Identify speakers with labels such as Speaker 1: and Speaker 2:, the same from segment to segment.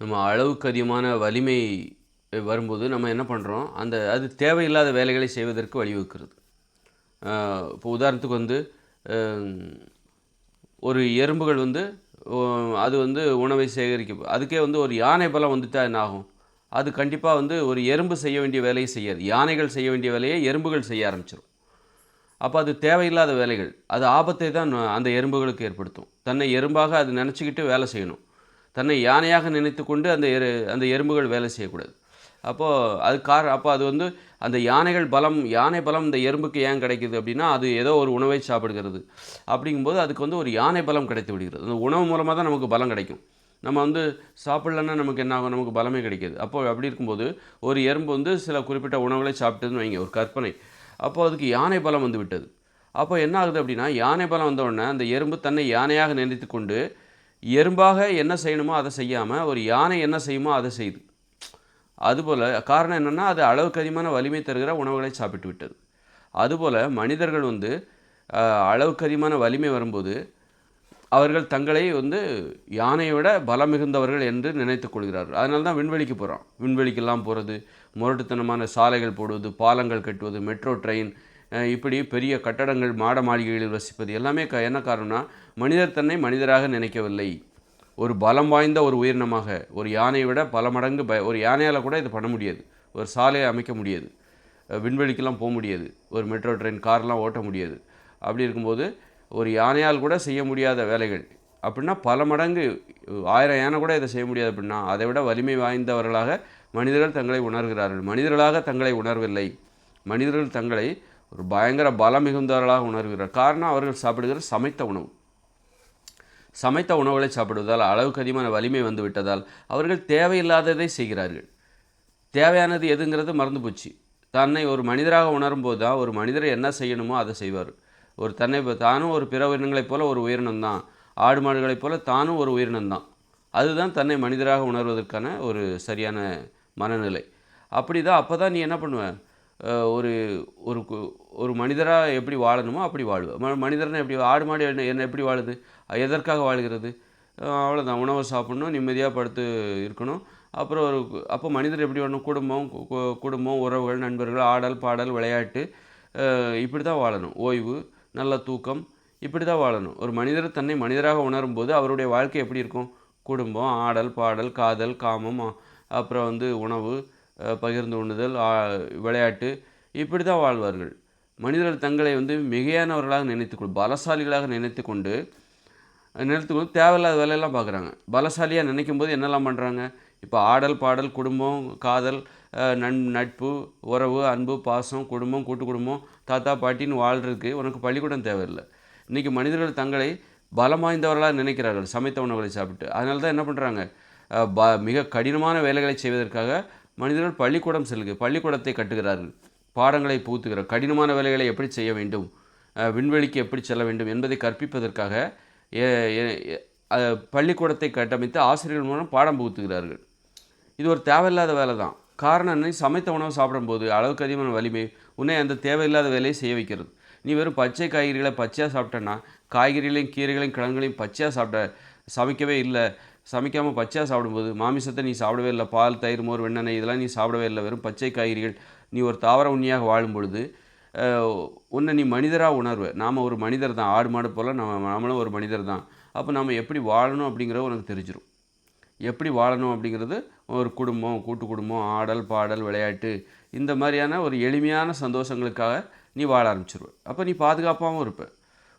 Speaker 1: நம்ம அளவுக்கு அதிகமான வலிமை வரும்போது நம்ம என்ன பண்ணுறோம் அந்த அது தேவையில்லாத வேலைகளை செய்வதற்கு வழிவகுக்கிறது. இப்போ உதாரணத்துக்கு வந்து ஒரு எறும்புகள் வந்து அது வந்து உணவை சேகரிக்க அதுக்கே வந்து ஒரு யானை பலம் வந்துட்டா என்ன ஆகும்? அது கண்டிப்பாக வந்து ஒரு எறும்பு செய்ய வேண்டிய வேலையை செய்யாது. யானைகள் செய்ய வேண்டிய வேலையை எறும்புகள் செய்ய ஆரம்பிச்சிடும் அப்போ அது தேவையில்லாத வேலைகள் அது ஆபத்தை தான் அந்த எறும்புகளுக்கு ஏற்படுத்தும். தன்னை எறும்பாக அது நினச்சிக்கிட்டு வேலை செய்யணும். தன்னை யானையாக நினைத்து கொண்டு அந்த எரு அந்த எறும்புகள் வேலை செய்யக்கூடாது. அப்போது அது கார அப்போ அது வந்து அந்த யானைகள் பலம் யானை பலம் இந்த எறும்புக்கு ஏன் கிடைக்குது அப்படின்னா அது ஏதோ ஒரு உணவை சாப்பிடுகிறது. அப்படிங்கும்போது அதுக்கு வந்து ஒரு யானை பலம் கிடைத்து விடுகிறது. அந்த உணவு மூலமாக தான் நமக்கு பலம் கிடைக்கும். நம்ம வந்து சாப்பிட்லன்னா நமக்கு என்ன ஆகும்? நமக்கு பலமே கிடைக்காது. அப்போ அப்படி இருக்கும்போது ஒரு எறும்பு வந்து சில குறிப்பிட்ட உணவுகளை சாப்பிட்டதுன்னு வைங்க ஒரு கற்பனை. அப்போ அதுக்கு யானை பலம் வந்து விட்டது. அப்போ என்ன ஆகுது அப்படின்னா யானை பலம் வந்த உடனே அந்த எறும்பு தன்னை யானையாக நினைத்து கொண்டு எறும்பாக என்ன செய்யணுமோ அதை செய்யாமல் ஒரு யானை என்ன செய்யுமோ அதை செய்யுது அதுபோல் காரணம் என்னென்னா அது அளவுக்கு அதிகமான வலிமை தருகிற உணவுகளை சாப்பிட்டு விட்டது. அதுபோல் மனிதர்கள் வந்து அளவுக்கு அதிகமான வலிமை வரும்போது அவர்கள் தங்களை வந்து யானையை விட பலம் மிகுந்தவர்கள் என்று நினைத்து கொள்கிறார்கள். அதனால தான் விண்வெளிக்கு போகிறோம் விண்வெளிக்கெல்லாம் போகிறது முரட்டுத்தனமான சாலைகள் போடுவது பாலங்கள் கட்டுவது மெட்ரோ ட்ரெயின் இப்படி பெரிய கட்டடங்கள் மாட மாளிகைகளில் வசிப்பது எல்லாமே க என்ன காரணம்னா மனிதர் தன்னை மனிதராக நினைக்கவில்லை. ஒரு பலம் வாய்ந்த ஒரு உயிரினமாக ஒரு யானையை விட பல மடங்கு ப ஒரு யானையால் கூட இது பண்ண முடியாது. ஒரு சாலையை அமைக்க முடியாது. விண்வெளிக்கெல்லாம் போக முடியாது. ஒரு மெட்ரோ ட்ரெயின் கார்லாம் ஓட்ட முடியாது. அப்படி இருக்கும்போது ஒரு யானையால் கூட செய்ய முடியாத வேலைகள். அப்படின்னா பல மடங்கு ஆயிரம் யானை கூட இதை செய்ய முடியாது அப்படின்னா அதை விட வலிமை வாய்ந்தவர்களாக மனிதர்கள் தங்களை உணர்கிறார்கள். மனிதர்களாக தங்களை உணர்வில்லை. மனிதர்கள் தங்களை ஒரு பயங்கர பலம் மிகுந்தவர்களாக உணர்கிறார். காரணம் அவர்கள் சாப்பிடுகிற சமைத்த உணவு. சமைத்த உணவுகளை சாப்பிடுவதால் அளவுக்கு அதிகமான வலிமை வந்து விட்டதால் அவர்கள் தேவையில்லாததை செய்கிறார்கள். தேவையானது எதுங்கிறது மறந்து போச்சு. தன்னை ஒரு மனிதராக உணரும்போது தான் ஒரு மனிதரை என்ன செய்யணுமோ அதை செய்வார். ஒரு தன்னை தானும் ஒரு பிற உயிரினங்களைப் போல ஒரு உயிரினம் தான். ஆடு மாடுகளைப் போல தானும் ஒரு உயிரினம் தான். அதுதான் தன்னை மனிதராக உணர்வதற்கான ஒரு சரியான மனநிலை. அப்படி தான் அப்போ தான் நீ என்ன பண்ணுவேன் ஒரு ஒரு கு- ஒரு மனிதராக எப்படி வாழணுமோ அப்படி வாழ்வேன் மனிதர்னா எப்படி ஆடு மாடு என்ன என்ன எப்படி வாழுது? எதற்காக வாழ்கிறது? அவ்வளோதான் அவ்வளவுதான். உணவை சாப்பிடணும் நிம்மதியாக படுத்து இருக்கணும். அப்புறம் ஒரு அப்போ மனிதர் எப்படி வரணும் குடும்பம் கு- குடும்பம் உறவுகள் நண்பர்கள் ஆடல் பாடல் விளையாட்டு இப்படி தான் வாழணும். ஓய்வு நல்ல தூக்கம் இப்படி தான் வாழணும். ஒரு மனிதர் தன்னை மனிதராக உணரும் போது அவருடைய வாழ்க்கை எப்படி இருக்கும்? குடும்பம் ஆடல் பாடல் காதல் காமம் அப்புறம் வந்து உணவு பகிர்ந்து உண்ணுதல் விளையாட்டு இப்படி தான் வாழ்வார்கள். மனிதர்கள் தங்களை வந்து மிகையானவர்களாக நினைத்து பலசாலிகளாக நினைத்துக்கொண்டு நினைத்துக்கொண்டு தேவையில்லாத வேலையெல்லாம் பார்க்குறாங்க. பலசாலியாக நினைக்கும் போது என்னெல்லாம் பண்ணுறாங்க இப்போ ஆடல் பாடல் குடும்பம் காதல் நன் நட்பு உறவு அன்பு பாசம் குடும்பம் கூட்டு குடும்பம் தாத்தா பாட்டின்னு வாழ்கிறதுக்கு உனக்கு பள்ளிக்கூடம் தேவையில்லை. இன்றைக்கி மனிதர்கள் தங்களை பலம் வாய்ந்தவர்களாக நினைக்கிறார்கள் சமைத்த உணவுகளை சாப்பிட்டு. அதனால தான் என்ன பண்ணுறாங்க ப மிக கடினமான வேலைகளை செய்வதற்காக மனிதர்கள் பள்ளிக்கூடம் செல்லுங்க பள்ளிக்கூடத்தை கட்டுகிறார்கள் பாடங்களை புகுத்துகிறார் கடினமான வேலைகளை எப்படி செய்ய வேண்டும்? விண்வெளிக்கு எப்படி செல்ல வேண்டும் என்பதை கற்பிப்பதற்காக பள்ளிக்கூடத்தை கட்டமைத்து ஆசிரியர்கள் மூலம் பாடம் புகுத்துகிறார்கள். இது ஒரு தேவையில்லாத வேலை தான். காரணம் என்ன நீ சமைத்த உணவு சாப்பிடும்போது அளவுக்கு அதிகமான வலிமை உன்னை அந்த தேவையில்லாத வேலையை செய்ய வைக்கிறது. நீ வெறும் பச்சை காய்கறிகளை பச்சையாக சாப்பிட்டேன்னா காய்கறிகளையும் கீரைகளையும் கிழங்குகளையும் பச்சையாக சாப்பிட்ட சமைக்கவே இல்லை. சமைக்காமல் பச்சையாக சாப்பிடும்போது மாமிசத்தை நீ சாப்பிடவே இல்லை பால் தயிர் மோர் வெண்ணெய் இதெல்லாம் நீ சாப்பிடவே இல்லை வெறும் பச்சை காய்கறிகள். நீ ஒரு தாவர உண்ணியாக வாழும் பொழுது உன்னை நீ மனிதராக உணர்வு. நாம் ஒரு மனிதர் தான் ஆடு மாடு போல் நம்ம நாமளும் ஒரு மனிதர் தான். அப்போ நம்ம எப்படி வாழணும் அப்படிங்கிறது உனக்கு தெரிஞ்சிடும் எப்படி வாழணும் அப்படிங்கிறது ஒரு குடும்பம் கூட்டு குடும்பம் ஆடல் பாடல் விளையாட்டு இந்த மாதிரியான ஒரு எளிமையான சந்தோஷங்களுக்காக நீ வாழ ஆரம்பிச்சிருவ. அப்போ நீ பாதுகாப்பாகவும் இருப்ப.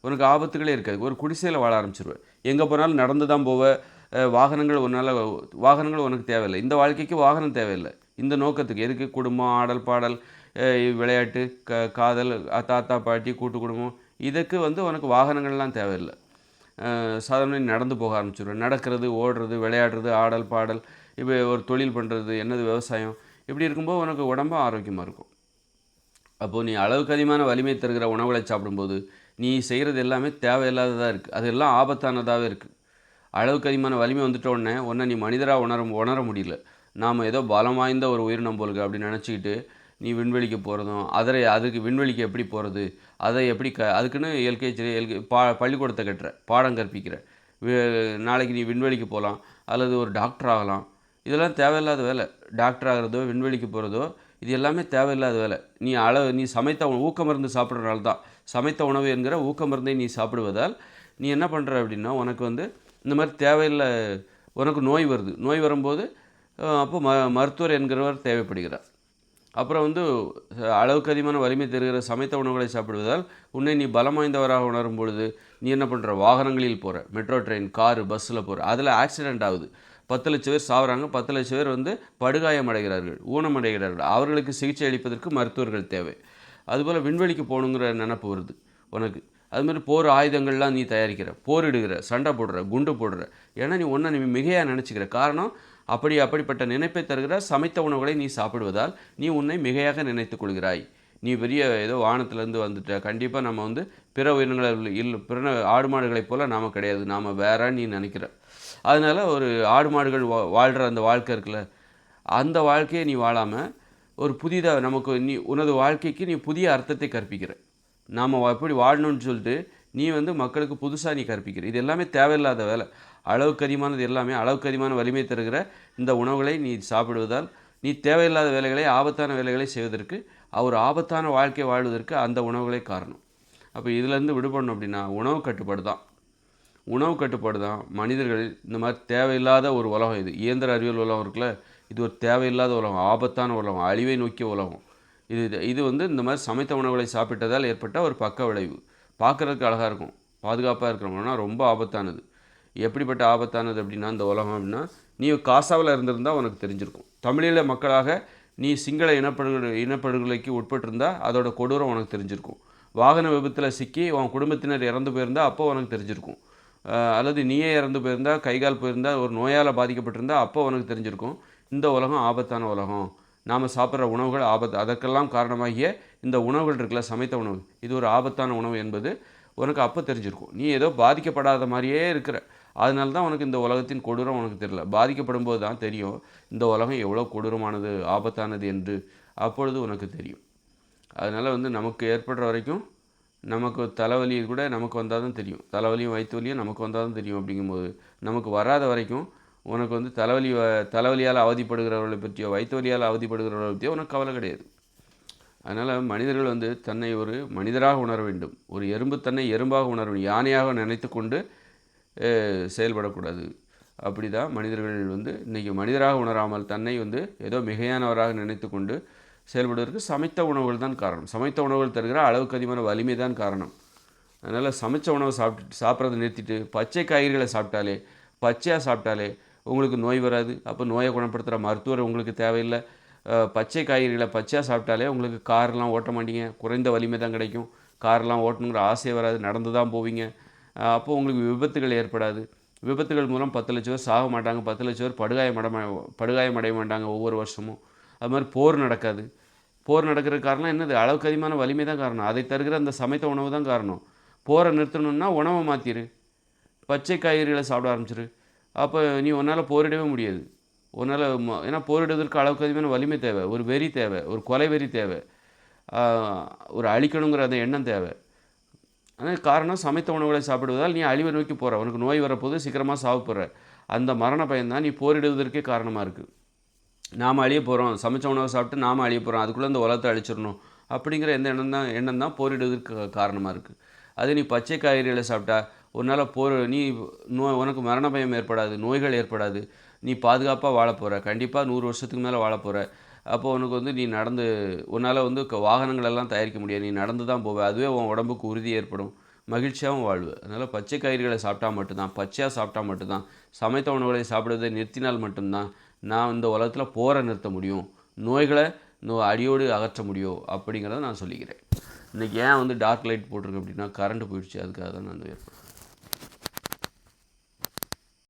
Speaker 1: உனக்கு ஆபத்துகளே இருக்காது. ஒரு குடிசையில் வாழ ஆரம்பிச்சிருவ. எங்கே போனாலும் நடந்து தான் போவேன் வாகனங்கள் உன்னால் வாகனங்கள் உனக்கு தேவையில்லை. இந்த வாழ்க்கைக்கு வாகனம் தேவையில்லை. இந்த நோக்கத்துக்கு எதுக்கு? குடும்பம் ஆடல் பாடல் விளையாட்டு க காதல் தாத்தா பாட்டி கூட்டு குடும்பம். இதுக்கு வந்து உனக்கு வாகனங்கள்லாம் தேவையில்லை. சாதாரண நடந்து போக ஆரம்பிச்சிடுவேன் நடக்கிறது ஓடுறது விளையாடுறது ஆடல் பாடல் இப்போ ஒரு தொழில் பண்ணுறது என்னது விவசாயம்? இப்படி இருக்கும்போது உனக்கு உடம்பு ஆரோக்கியமாக இருக்கும். அப்போது நீ அளவுக்கு அதிகமான வலிமை தருகிற உணவுகளை சாப்பிடும்போது நீ செய்கிறது எல்லாமே தேவையில்லாததாக இருக்குது அது எல்லாம் ஆபத்தானதாகவே இருக்குது அளவுக்கு அதிகமான வலிமை வந்துட்ட உடனே உன்னை நீ மனிதராக உணர உணர முடியல. நாம் ஏதோ பலம் வாய்ந்த ஒரு உயிரினம் போலுக்கு அப்படின்னு நினச்சிக்கிட்டு நீ விண்வெளிக்கு போகிறதும் அதை அதுக்கு விண்வெளிக்கு எப்படி போகிறது அதை எப்படி க அதுக்குன்னு எல்கேஜி எல்கே பா பள்ளிக்கூடத்தை கட்டுற பாடம் கற்பிக்கிற. நாளைக்கு நீ விண்வெளிக்கு போகலாம் அல்லது ஒரு டாக்டர் ஆகலாம். இதெல்லாம் தேவையில்லாத வேலை. டாக்டர் ஆகிறதோ விண்வெளிக்கு போகிறதோ இது எல்லாமே தேவையில்லாத வேலை. நீ அளவு நீ சமைத்த ஊக்க மருந்து சாப்பிட்றனால தான் சமைத்த உணவு என்கிற ஊக்க மருந்தை நீ சாப்பிடுவதால் நீ என்ன பண்ணுற அப்படின்னா உனக்கு வந்து இந்த மாதிரி தேவையில்லை உனக்கு நோய் வருது. நோய் வரும்போது அப்போ ம மருத்துவர் என்கிறவர் தேவைப்படுகிறார். அப்புறம் வந்து அளவுக்கு அதிகமான வலிமை தருகிற சமைத்த உணவுகளை சாப்பிடுவதால் உன்னை நீ பலம் வாய்ந்தவராக உணரும் பொழுது நீ என்ன பண்ணுற வாகனங்களில் போகிற மெட்ரோ ட்ரெயின் காரு பஸ்ஸில் போகிற அதில் ஆக்சிடெண்ட் ஆகுது. பத்து லட்சம் பேர் சாவறாங்க. பத்து லட்சம் பேர் வந்து படுகாயம் அடைகிறார்கள் ஊனம் அடைகிறார்கள். அவர்களுக்கு சிகிச்சை அளிப்பதற்கு மருத்துவர்கள் தேவை. அதுபோல் விண்வெளிக்கு போகணுங்கிற நினப்பு வருது உனக்கு. அது மாதிரி போர் ஆயுதங்கள்லாம் நீ தயாரிக்கிற போரிடுகிற சண்டை போடுற குண்டு போடுற. ஏன்னா நீ ஒன்றை நீ மிகையாக நினச்சிக்கிற. காரணம் அப்படி அப்படிப்பட்ட நினைப்பை தருகிற சமைத்த உணவுகளை நீ சாப்பிடுவதால் நீ உன்னை மிகையாக நினைத்து கொள்கிறாய். நீ பெரிய ஏதோ வானத்துலேருந்து வந்துட்ட. கண்டிப்பாக நம்ம வந்து பிற உயிரினங்களை இல்லை பிற ஆடு மாடுகளைப் போல் நாம் கிடையாது. நாம் வேற நீ நினைக்கிற. அதனால் ஒரு ஆடு மாடுகள் வா வாழ்கிற அந்த வாழ்க்கை இருக்குல்ல அந்த வாழ்க்கையை நீ வாழாமல் ஒரு புதிதாக நமக்கு நீ உனது வாழ்க்கைக்கு நீ புதிய அர்த்தத்தை கற்பிக்கிற. நாம் எப்படி வாழணும்னு சொல்லிட்டு நீ வந்து மக்களுக்கு புதுசாக நீ கற்பிக்கிற. இது எல்லாமே தேவையில்லாத வேலை. அளவுக்கு அதிகமானது எல்லாமே அளவுக்கு அதிகமான வலிமை தருகிற இந்த உணவுகளை நீ சாப்பிடுவதால் நீ தேவையில்லாத வேலைகளை ஆபத்தான வேலைகளை செய்வதற்கு அவர் ஆபத்தான வாழ்க்கை வாழ்வதற்கு அந்த உணவுகளே காரணம். அப்போ இதிலேருந்து விடுபடணும் அப்படின்னா உணவு கட்டுப்பாடு தான். உணவு கட்டுப்பாடு தான். மனிதர்கள் இந்த மாதிரி தேவையில்லாத ஒரு உலகம் இது. இயந்திர அறிவியல் உலகம் இருக்குல்ல இது ஒரு தேவையில்லாத உலகம் ஆபத்தான உலகம் அழிவை நோக்கிய உலகம். இது இது வந்து இந்த மாதிரி சமைத்த உணவுகளை சாப்பிட்டதால் ஏற்பட்ட ஒரு பக்க விளைவு. பார்க்குறதுக்கு அழகாக இருக்கும். பாதுகாப்பாக இருக்கிறவங்கன்னா ரொம்ப ஆபத்தானது. எப்படிப்பட்ட ஆபத்தானது அப்படின்னா இந்த உலகம் அப்படின்னா நீ காசாவில் இருந்திருந்தால் உனக்கு தெரிஞ்சிருக்கும். தமிழீழ மக்களாக நீ சிங்கள இனப்படுகொலை இனப்படுகொலைக்கு உட்பட்டிருந்தா அதோட கொடூரம் உனக்கு தெரிஞ்சிருக்கும். வாகன விபத்தில் சிக்கி உன் குடும்பத்தினர் இறந்து போயிருந்தால் அப்போ உனக்கு தெரிஞ்சிருக்கும். அல்லது நீயே இறந்து போயிருந்தா கைகால் போயிருந்தால் ஒரு நோயால் பாதிக்கப்பட்டிருந்தால் அப்போ உனக்கு தெரிஞ்சிருக்கும். இந்த உலகம் ஆபத்தான உலகம். நாம் சாப்பிட்ற உணவுகள் ஆபத்து. அதற்கெல்லாம் காரணமாகிய இந்த உணவுகள் இருக்குல்ல சமைத்த உணவு. இது ஒரு ஆபத்தான உணவு என்பது உனக்கு அப்போ தெரிஞ்சிருக்கும். நீ ஏதோ பாதிக்கப்படாத மாதிரியே இருக்கிற. அதனால தான் உனக்கு இந்த உலகத்தின் கொடூரம் உனக்கு தெரியல. பாதிக்கப்படும் போது தான் தெரியும் இந்த உலகம் எவ்வளோ கொடூரமானது ஆபத்தானது என்று அப்பொழுது உனக்கு தெரியும். அதனால் வந்து நமக்கு ஏற்படுற வரைக்கும் நமக்கு தலைவலி கூட நமக்கு வந்தால் தான் தெரியும். தலைவலியும் வயிற்று வலியும் நமக்கு வந்தால் தான் தெரியும் அப்படிங்கும்போது நமக்கு வராத வரைக்கும் உனக்கு வந்து தலைவலி வ- தலைவலியால் அவதிப்படுகிறவர்களை பற்றியோ வயிற்று வலியால் அவதிப்படுகிறவர்களை பற்றியோ உனக்கு கவலை கிடையாது. அதனால் மனிதர்கள் வந்து தன்னை ஒரு மனிதராக உணர வேண்டும். ஒரு எறும்பு தன்னை எறும்பாக உணர வேண்டும். யானையாக நினைத்து கொண்டு செயல்படக்கூடாது. அப்படி தான் மனிதர்கள் வந்து இன்றைக்கி மனிதராக உணராமல் தன்னை வந்து ஏதோ மிகையானவராக நினைத்து கொண்டு செயல்படுவதற்கு சமைத்த உணவுகள் தான் காரணம். சமைத்த உணவுகள் தருகிற அளவுக்கு அதிகமான வலிமை தான் காரணம். அதனால் சமைச்ச உணவை சாப்பிட்டு சாப்பிட்றத நிறுத்திட்டு பச்சை காய்கறிகளை சாப்பிட்டாலே பச்சையாக சாப்பிட்டாலே உங்களுக்கு நோய் வராது. அப்போ நோயை குணப்படுத்துகிற மருத்துவர் உங்களுக்கு தேவையில்லை. பச்சை காய்கறிகளை பச்சையாக சாப்பிட்டாலே உங்களுக்கு கார்லாம் ஓட்ட மாட்டீங்க. குறைந்த வலிமை தான் கிடைக்கும். கார்லாம் ஓட்டணுங்கிற ஆசையே வராது. நடந்து தான் போவீங்க. அப்போது அப்போ உங்களுக்கு விபத்துகள் ஏற்படாது. விபத்துகள் மூலம் பத்து லட்சம் பேர் சாக மாட்டாங்க. பத்து லட்சம் பேர் படுகாயம் அடை படுகாயம் அடைய மாட்டாங்க ஒவ்வொரு வருஷமும். அது மாதிரி போர் நடக்காது. போர் நடக்கிற காரணம் என்னது? அளவுக்கு அதிகமான வலிமை தான் காரணம். அதை தருகிற அந்த சமைத்த உணவு தான் காரணம். போரை நிறுத்தணும்னா உணவை மாற்றிடு பச்சை காய்கறிகளை சாப்பிட ஆரம்பிச்சிரு. அப்போ நீ உன்னால் போரிடவே முடியாது. உன்னால் ஏன்னா போரிடுவதற்கு அளவுக்கு அதிகமான வலிமை தேவை. ஒரு வெறி தேவை. ஒரு கொலை வெறி தேவை. ஒரு அழிக்கணுங்கிற அந்த எண்ணம் தேவை. ஆனால் காரணம் சமைத்த உணவுகளை சாப்பிடுவதால் நீ அழிவை நோக்கி போகிற உனக்கு நோய் வரப்போது சீக்கிரமாக சாவு போகிற அந்த மரண பயன்தான் நீ போரிடுவதற்கே காரணமாக இருக்குது நாம் அழிய போகிறோம் சமைச்ச உணவை சாப்பிட்டு நாம் அழிய போகிறோம் அதுக்குள்ளே அந்த உலகத்தை அழிச்சிடணும். அப்படிங்கிற எந்த எண்ணம் தான் எண்ணம் தான் போரிடுவதற்கு காரணமாக இருக்குது அதே நீ பச்சை காய்கறிகளை சாப்பிட்டா உன்னால் போர் நீ நோய் உனக்கு மரண பயம் ஏற்படாது நோய்கள் ஏற்படாது. நீ பாதுகாப்பாக வாழ போகிற கண்டிப்பாக நூறு வருஷத்துக்கு மேலே வாழ போகிற அப்போ உனக்கு வந்து நீ நடந்து உன்னால் வந்து வாகனங்களெல்லாம் தயாரிக்க முடியாது. நீ நடந்து தான் போவ. அதுவே உன் உடம்புக்கு உறுதி ஏற்படும். மகிழ்ச்சியாகவும் வாழ்வு. அதனால் பச்சை காய்கறிகளை சாப்பிட்டா மட்டும்தான். பச்சையாக சாப்பிட்டா மட்டும்தான். சமைத்த உணவுகளை சாப்பிடுவதை நிறுத்தினால் மட்டும்தான் நான் இந்த உலகத்தில் போரை நிறுத்த முடியும். நோய்களை நோ அடியோடு அகற்ற முடியும். அப்படிங்கிறத நான் சொல்லிக்கிறேன். இன்றைக்கி ஏன் வந்து டார்க் லைட் போட்டிருக்கேன் அப்படின்னா கரண்ட் போயிடுச்சு. அதுக்காக தான் நான் வந்து ஏற்படும்